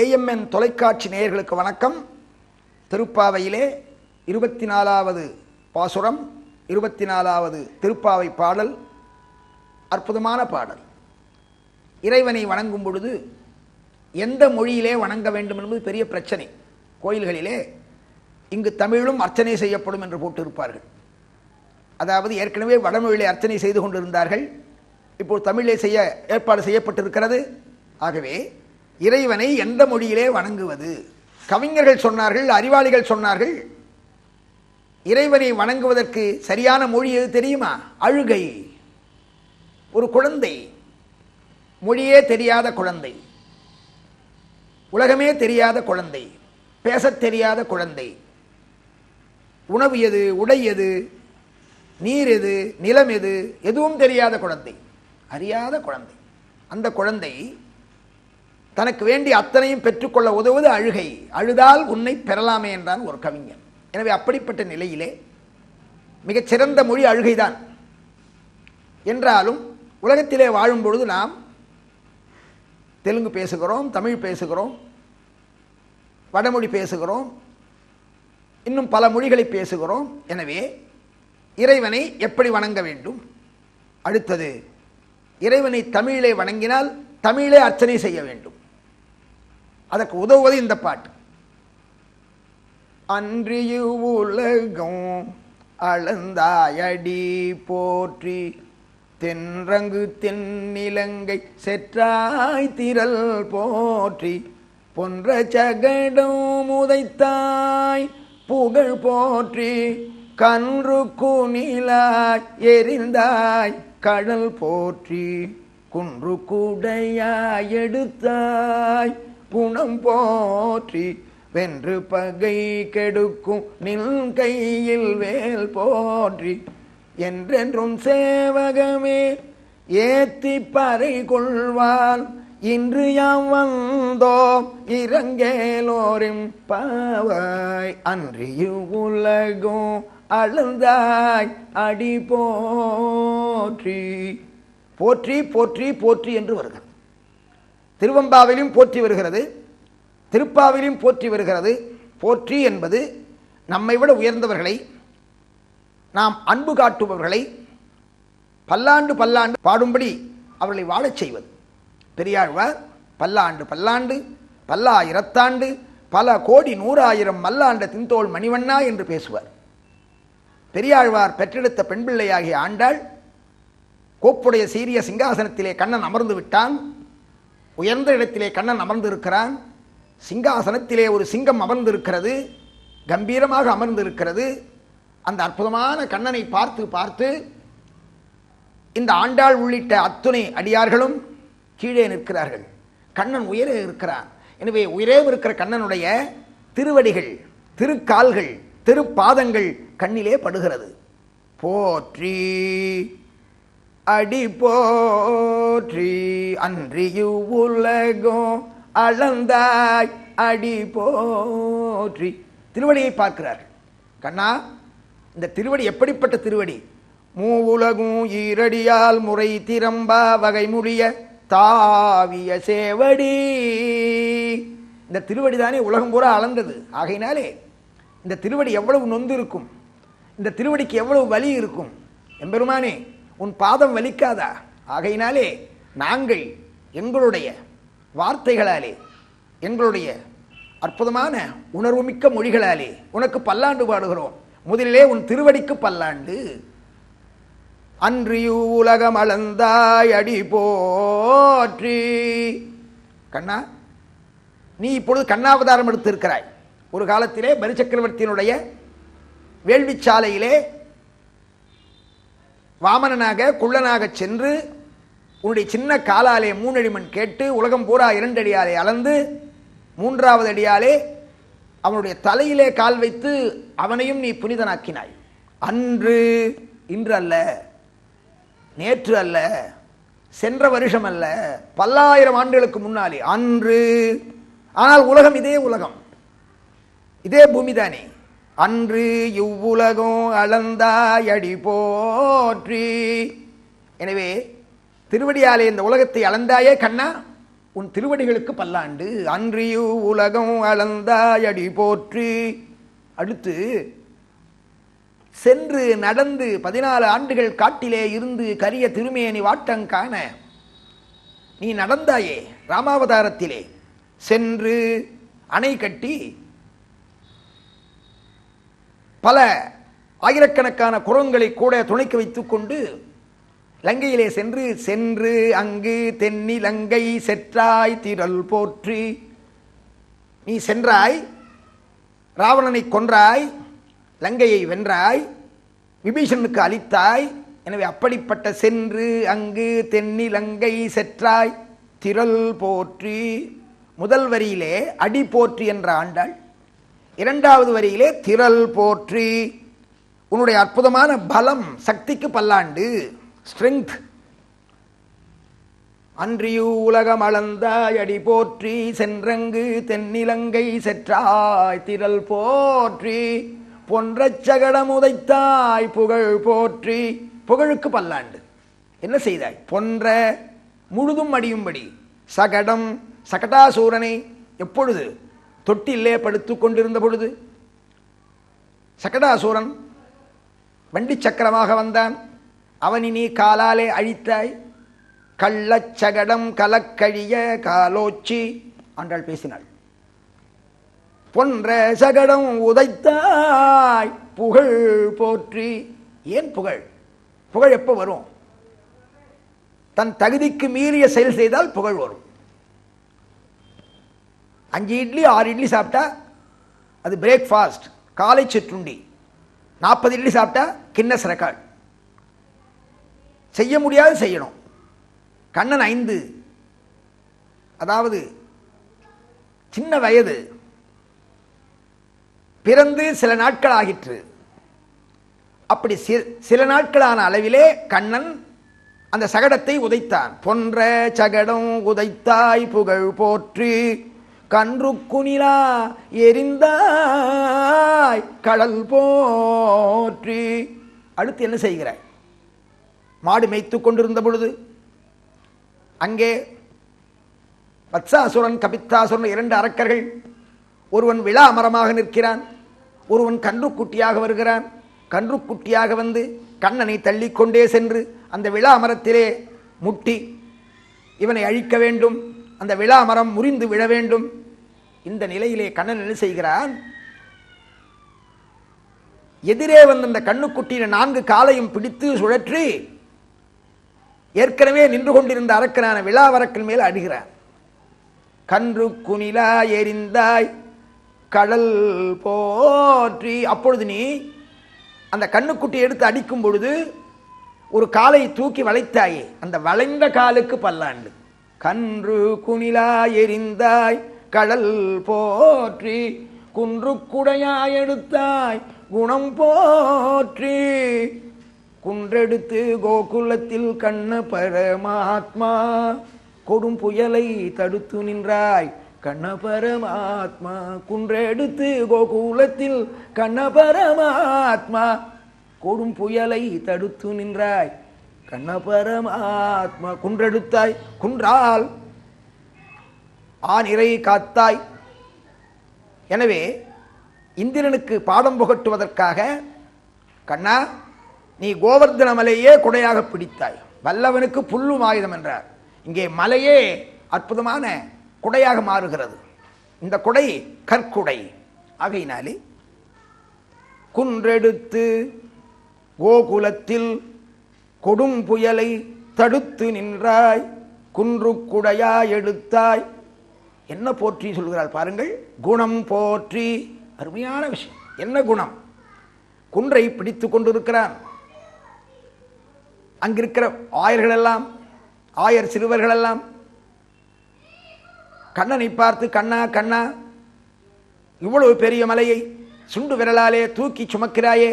AMN தொலைக்காட்சி நேயர்களுக்கு வணக்கம். திருப்பாவையிலே இருபத்தி நாலாவது பாசுரம் இருபத்தி நாலாவது திருப்பாவை பாடல் அற்புதமான பாடல். இறைவனை வணங்கும் பொழுது எந்த மொழியிலே வணங்க வேண்டும் என்பது பெரிய பிரச்சனை. கோயில்களிலே இங்கு தமிழும் அர்ச்சனை செய்யப்படும் என்று போட்டிருப்பார்கள். அதாவது ஏற்கனவே வடமொழியிலே அர்ச்சனை செய்து கொண்டிருந்தார்கள். இப்போது தமிழிலே செய்ய ஏற்பாடு செய்யப்பட்டிருக்கிறது. ஆகவே இறைவனை எந்த மொழியிலே வணங்குவது? கவிஞர்கள் சொன்னார்கள் அறிவாளிகள் சொன்னார்கள். இறைவனை வணங்குவதற்கு சரியான மொழி எது தெரியுமா? அழுகை. ஒரு குழந்தை. மொழியே தெரியாத குழந்தை. உலகமே தெரியாத குழந்தை. பேசத் தெரியாத குழந்தை. உணவு எது? உடை எது? நீர் எது? நிலம் எது? எதுவும் தெரியாத குழந்தை. அறியாத குழந்தை. அந்த குழந்தை தனக்கு வேண்டிய அத்தனையும் பெற்றுக்கொள்ள உதவுவது அழுகை. அழுதால் உன்னை பெறலாமே என்றான் ஒரு கவிஞன். எனவே அப்படிப்பட்ட நிலையிலே மிகச்சிறந்த மொழி அழுகைதான். என்றாலும் உலகத்திலே வாழும் பொழுது நாம் தெலுங்கு பேசுகிறோம் தமிழ் பேசுகிறோம் வடமொழி பேசுகிறோம் இன்னும் பல மொழிகளை பேசுகிறோம். எனவே இறைவனை எப்படி வணங்க வேண்டும்? அடுத்தது இறைவனை தமிழிலே வணங்கினால் தமிழே அர்ச்சனை செய்ய வேண்டும். அதற்கு உதவுவது இந்த பாட்டு. அன்றியு உலகம் அளந்தாயடி போற்றி தென்றங்கு தென்னிலங்கை செற்றாய் திரள் போற்றி பொன்ற சகடம் உதைத்தாய் புகழ் போற்றி கன்று குனிலாய் எரிந்தாய் கடல் போற்றி குன்று கூடையாய் எடுத்தாய் குணம் போற்றி வென்று பகை கெடுக்கும் நில் கையில் வேல் போற்றி. என்றென்றும் சேவகமே ஏத்தி பறை கொள்வான் இன்று யாம் வந்தோம் இறங்கேலோரின் பாவாய். அன்றியு உலகும் அழுந்தாய் அடி போற்றி. போற்றி போற்றி போற்றி என்று வருகிறார் திருவம்பாவிலும் போற்றி வருகிறது. திருப்பாவிலும் போற்றி வருகிறது. போற்றி என்பது நம்மை விட உயர்ந்தவர்களை நாம் அன்பு காட்டுபவர்களை பல்லாண்டு பல்லாண்டு பாடும்படி அவர்களை வாழச் செய்வது. பெரியாழ்வார் பல்லாண்டு பல்லாண்டு பல்லாயிரத்தாண்டு பல கோடி நூறாயிரம் மல்லாண்ட தின்தோள் மணிவண்ணா என்று பேசுவார். பெரியாழ்வார் பெற்றெடுத்த பெண்பிள்ளையாகிய ஆண்டாள் கோப்புடைய சீரிய சிங்காசனத்திலே கண்ணன் அமர்ந்து விட்டான். உயர்ந்த இடத்திலே கண்ணன் அமர்ந்திருக்கிறான். சிங்காசனத்திலே ஒரு சிங்கம் அமர்ந்திருக்கிறது. கம்பீரமாக அமர்ந்திருக்கிறது. அந்த அற்புதமான கண்ணனை பார்த்து பார்த்து இந்த ஆண்டாள் உள்ளிட்ட அத்துணை அடியார்களும் கீழே நிற்கிறார்கள். கண்ணன் உயரே இருக்கிறான். எனவே உயரே இருக்கிற கண்ணனுடைய திருவடிகள் திருக்கால்கள் திருப்பாதங்கள் கண்ணிலே படுகிறது. போற்றி அடி போற்றி அன்றியு உலகோ அளந்தாய். அடி போற்றி. திருவடியை பார்க்கிறார்கள். கண்ணா இந்த திருவடி எப்படிப்பட்ட திருவடி? மூவுலகும் ஈரடியால் முறை திறம்பா வகை முடிய தாவிய சேவடி. இந்த திருவடி தானே உலகம் பூரா அளந்தது. ஆகையினாலே இந்த திருவடி எவ்வளவு நொந்து இருக்கும்? இந்த திருவடிக்கு எவ்வளவு வலி இருக்கும்? எம்பெருமானே உன் பாதம் வலிக்காதா? ஆகையினாலே நாங்கள் எங்களுடைய வார்த்தைகளாலே எங்களுடைய அற்புதமான உணர்வுமிக்க மொழிகளாலே உனக்கு பல்லாண்டு பாடுகிறோம். முதலிலே உன் திருவடிக்கு பல்லாண்டு. அன்றியு உலகம் அளந்தாய் அடி போற்றி. கண்ணா நீ இப்பொழுது கண்ணாவதாரம் எடுத்திருக்கிறாய். ஒரு காலத்திலே பரிசக்கரவர்த்தியினுடைய வேள்விச்சாலையிலே வாமனனாக குள்ளனாக சென்று உன்னுடைய சின்ன காலாலே மூணடிமன் கேட்டு உலகம் பூரா இரண்டடியாலே அளந்து மூன்றாவது அடியாலே அவனுடைய தலையிலே கால் வைத்து அவனையும் நீ புனிதனாக்கினாய். அன்று இன்று அல்ல நேற்று அல்ல சென்ற வருஷம் அல்ல பல்லாயிரம் ஆண்டுகளுக்கு முன்னாலே அன்று. ஆனால் உலகம் இதே உலகம். இதே பூமி தானே அன்று இவ்வுலகம் அளந்தாயடி போற்றி. எனவே திருவடியாலே இந்த உலகத்தை அளந்தாயே கண்ணா உன் திருவடிகளுக்கு பல்லாண்டு. அன்றியு உலகம் அளந்தாயடி போற்றி. அடுத்து சென்று நடந்து பதினாலு ஆண்டுகள் காட்டிலே இருந்து கரிய திருமேனி வாட்டங்காண நீ நடந்தாயே ராமாவதாரத்திலே. சென்று அணை கட்டி பல ஆயிரக்கணக்கான குரங்களை கூட துணைக்கு வைத்துக்கொண்டு லங்கையிலே சென்று சென்று அங்கு தென்னி லங்கை செற்றாய் திரள் போற்றி. நீ சென்றாய் ராவணனை கொன்றாய் லங்கையை வென்றாய் விபீஷனுக்கு அளித்தாய். எனவே அப்படிப்பட்ட சென்று அங்கு தென்னி லங்கை செற்றாய் திரள் போற்றி. முதல் வரியிலே அடி போற்றி என்ற ஆண்டாள் இரண்டாவது வரியிலே திரள் போற்றி. உன்னுடைய அற்புதமான பலம் சக்திக்கு பல்லாண்டு. ஸ்ட்ரெங்க் அன்றியு உலகம் அளந்தாய் அடி போற்றி சென்றங்கு தென்னிலங்கை செற்றாய். திரள் போற்றி. பொன்ற சகடம் உதைத்தாய் புகழ் போற்றி. புகழுக்கு பல்லாண்டு. என்ன செய்தாய்? பொன்ற முழுதும் அடியும்படி. சகடம் சகடாசூரனை எப்பொழுது தொட்டிலே படுத்துக் கொண்டிருந்த பொழுது சகடாசூரன் வண்டி சக்கரமாக வந்தான். அவனி நீ காலாலே அழித்தாய். கள்ளச்சகடம் கலக்கழிய காலோச்சி ஆண்டாள் பேசினாள். பொன்ற சகடம் உதைத்தாய். புகழ் போற்றி. ஏன் புகழ்? புகழ் எப்போ வரும்? தன் தகுதிக்கு மீறிய செயல் செய்தால் புகழ் வரும். அஞ்சு இட்லி ஆறு இட்லி சாப்பிட்டா அது பிரேக்ஃபாஸ்ட் காலை சிற்றுண்டி. நாற்பது இட்லி சாப்பிட்டா கின்னஸ் ரெக்கார்ட் செய்ய முடியாது செய்யணும். கண்ணன் ஐந்து. அதாவது சின்ன வயது. பிறந்து சில நாட்கள் ஆகிற்று. அப்படி சில நாட்களான அளவிலே கண்ணன் அந்த சகடத்தை உதைத்தான். பொன்ற சகடம் உதைத்தாய் புகழ் போற்றி கன்றுக்குனிலா எரிந்தாய் கடல் போற்றி. அடுத்து என்ன செய்கிறாய்? மாடு மேய்த்து கொண்டிருந்த பொழுது அங்கே வத்சாசுரன் கபித்தாசுரன் இரண்டு அரக்கர்கள் ஒருவன் விழா மரமாக நிற்கிறான் ஒருவன் கன்றுக்குட்டியாக வருகிறான். கன்றுக்குட்டியாக வந்து கண்ணனை தள்ளிக்கொண்டே சென்று அந்த விழா மரத்திலே முட்டி இவனை அழிக்க வேண்டும். அந்த விழா மரம் முறிந்து விழ வேண்டும். இந்த நிலையிலே கண்ணன் என்ன செய்கிறான்? எதிரே வந்த அந்த கண்ணுக்குட்டின நான்கு காலையும் பிடித்து சுழற்றி ஏற்கனவே நின்று கொண்டிருந்த அரக்கனான விழாவரக்கன் மேல் அடிகிறான். கன்று குனிலா எரிந்தாய் கடல் போற்றி. அப்பொழுது நீ அந்த கண்ணுக்குட்டி எடுத்து அடிக்கும் பொழுது ஒரு காலை தூக்கி வளைத்தாயே அந்த வளைந்த காலுக்கு பல்லாண்டு. கன்று குனிலா எரிந்தாய் கடல் போற்றி குன்று குடையாய் எடுத்தாய் குணம் போற்றி. குன்றெடுத்து கோகுலத்தில் கண்ண பரமாத்மா கொடும் புயலை தடுத்து நின்றாய் கண்ண பரமாத்மா. குன்றெடுத்து கோகுலத்தில் கண்ண பரமாத்மா கொடும் புயலை தடுத்து நின்றாய் கண்ண பரமாத்மா. குன்றெடுத்தாய் குன்றால் ஆனிரை காத்தாய். எனவே இந்திரனுக்கு பாடம் புகட்டுவதற்காக கண்ணா நீ கோவர்தன மலையே கொடையாக பிடித்தாய். வல்லவனுக்கு புல்லும் ஆயுதம் என்றார். இங்கே மலையே அற்புதமான குடையாக மாறுகிறது. இந்த குடை கற்குடை. ஆகையினாலே குன்றெடுத்து கோகுலத்தில் கொடும் புயலை தடுத்து நின்றாய். குன்று குடையாய் எடுத்தாய். என்ன போற்றி சொல்கிறார் பாருங்கள்? குணம் போற்றி. அருமையான விஷயம். என்ன குணம்? குன்றை பிடித்து கொண்டிருக்கிறான். அங்கிருக்கிற ஆயர்களெல்லாம் ஆயர் சிறுவர்கள் எல்லாம் கண்ணனை பார்த்து கண்ணா கண்ணா இவ்வளவு பெரிய மலையை சுண்டு விரலாலே தூக்கி சுமக்கிறாயே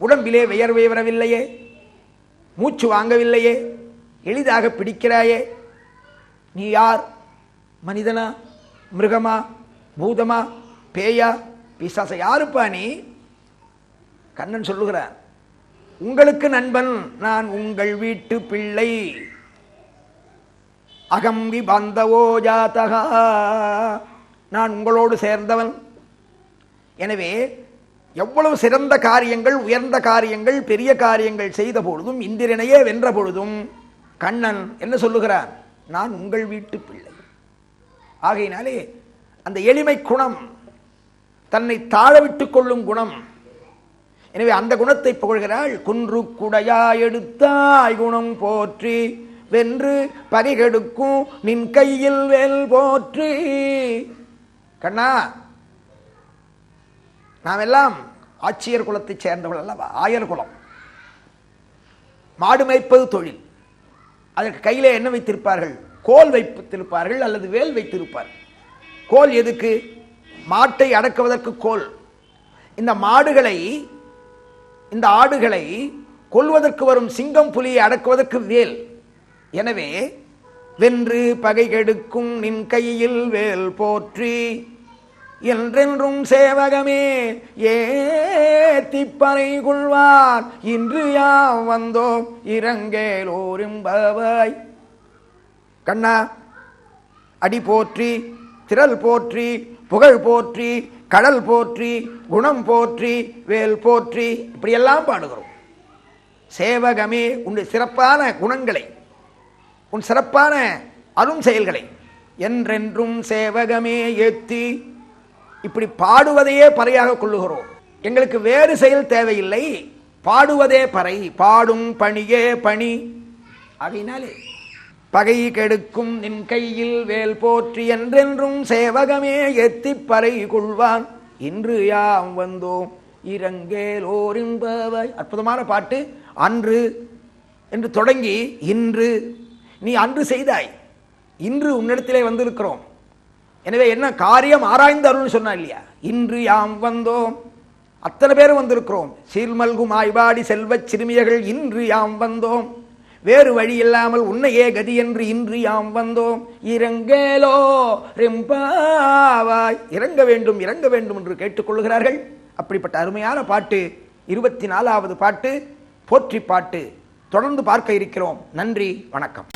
உடம்பிலே வியர்வை வரவில்லையே மூச்சு வாங்கவில்லையே எளிதாக பிடிக்கிறாயே நீ யார்? மனிதனா மிருகமா பூதமா பேயா பிசாச யாருப்பா நீ? கண்ணன் சொல்லுகிறான் உங்களுக்கு நண்பன் நான் உங்கள் வீட்டு பிள்ளை. அகம் விபந்தவோ ஜாதகா. நான் உங்களோடு சேர்ந்தவன். எனவே எவ்வளவு சிறந்த காரியங்கள் உயர்ந்த காரியங்கள் பெரிய காரியங்கள் செய்த பொழுதும் இந்திரனையே வென்ற பொழுதும் கண்ணன் என்ன சொல்லுகிறான் நான் உங்கள் வீட்டு பிள்ளை. ஆகையினாலே அந்த எளிமை குணம் தன்னை தாழவிட்டுக் கொள்ளும் குணம். எனவே அந்த குணத்தை புகழ்கிறாள் குன்று குடையா எடுத்தாய் குணம் போற்றி வென்று பரிகெடுக்கும் நின் கையில் வேல் போற்றி. கண்ணா நாம் எல்லாம் ஆட்சியர் குலத்தைச் சேர்ந்தவர்கள் அல்லவா? ஆயர் குலம். மாடு மேய்ப்பது தொழில். அதற்கு கையிலே என்ன வைத்திருப்பார்கள்? கோல் வைத்திருப்பார்கள் அல்லது வேல் வைத்திருப்பார்கள் கோல் எதுக்கு? மாட்டை அடக்குவதற்கு கோல். இந்த மாடுகளை இந்த ஆடுகளை கொல்வதற்கு வரும் சிங்கம் புலியை அடக்குவதற்கு வேல். எனவே வென்று பகை கெடுக்கும் நின் கையில் வேல் போற்றி என்றென்றும் சேவகமே ஏத்திப்பறை கொள்வார். இன்று யாம் வந்தோம் இறங்கேலோரும்பவாய் கண்ணா அடி போற்றி திரள் போற்றி புகழ் போற்றி கடல் போற்றி குணம் போற்றி வேல் போற்றி இப்படியெல்லாம் பாடுகிறோம். சேவகமே உன் சிறப்பான குணங்களை உன் சிறப்பான அரும் செயல்களை என்றென்றும் சேவகமே ஏத்தி இப்படி பாடுவதையே பறையாக கொள்ளுகிறோம். எங்களுக்கு வேறு செயல் தேவையில்லை. பாடுவதே பறை பாடும் பணியே பணி. அப்படின்னாலே பகை கெடுக்கும் நின் கையில் வேல் போற்றி என்றென்றும் சேவகமே எத்திப் பறை கொள்வான் இன்று யாம் வந்தோம் இரங்கேலோரின்பவை அற்புதமான பாட்டு. அன்று என்று தொடங்கி இன்று. நீ அன்று செய்தாய். இன்று உன்னிடத்திலே வந்திருக்கிறோம். எனவே என்ன காரியம் ஆராய்ந்து அருள்னு சொன்னா இல்லையா? இன்று யாம் வந்தோம் அத்தனை பேரும் வந்திருக்கிறோம். சீர்மல்கும் ஆய்வாடி செல்வச் சிறுமியர்கள் இன்று யாம் வந்தோம். வேறு வழி இல்லாமல் உன்னையே கதி என்று இன்று யாம் வந்தோம். இறங்கேலோ ரெம்பாவாய். இறங்க வேண்டும் இறங்க வேண்டும் என்று கேட்டுக்கொள்கிறார்கள் அப்படிப்பட்ட அருமையான பாட்டு இருபத்தி நாலாவது பாட்டு போற்றி பாட்டு. தொடர்ந்து பார்க்க இருக்கிறோம். நன்றி வணக்கம்.